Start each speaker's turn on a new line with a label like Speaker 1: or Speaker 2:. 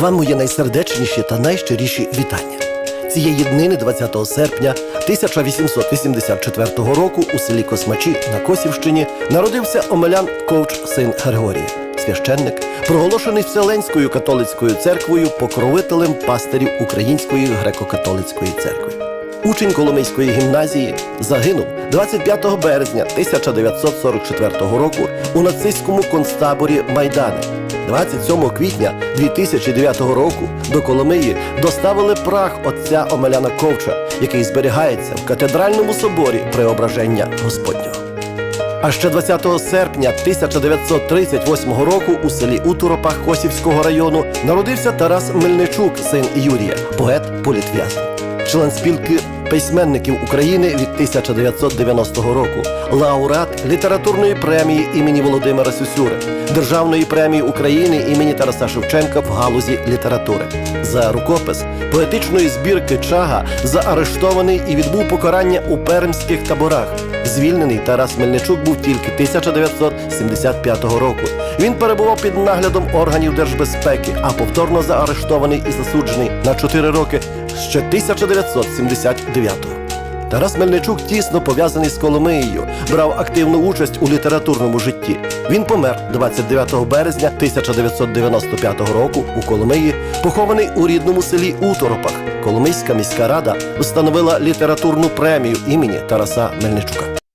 Speaker 1: Вам моє найсердечніші та найщиріші вітання. Цієї днини, 20 серпня 1884 року, у селі Космачі на Косівщині народився Омелян Ковч, син Григорія, священник, проголошений Вселенською католицькою церквою покровителем пастирів Української греко-католицької церкви. Учень Коломийської гімназії загинув 25 березня 1944 року у нацистському концтаборі Майдани. 27 квітня 2009 року до Коломиї доставили прах отця Омеляна Ковча, який зберігається в катедральному соборі Преображення Господнього. А ще 20 серпня 1938 року у селі Утуропах Косівського району народився Тарас Мельничук, син Юрія, поет політв'язень, член спілки письменників України від 1990 року, лауреат літературної премії імені Володимира Сюсюри, Державної премії України імені Тараса Шевченка в галузі літератури. За рукопис поетичної збірки Чага заарештований і відбув покарання у пермських таборах. Звільнений Тарас Мельничук був тільки 1975 року. Він перебував під наглядом органів держбезпеки, а повторно заарештований і засуджений на 4 роки ще 1979-го. Тарас Мельничук тісно пов'язаний з Коломиєю, брав активну участь у літературному житті. Він помер 29 березня 1995 року у Коломиї, похований у рідному селі Уторопах. Коломийська міська рада встановила літературну премію імені Тараса Мельничука.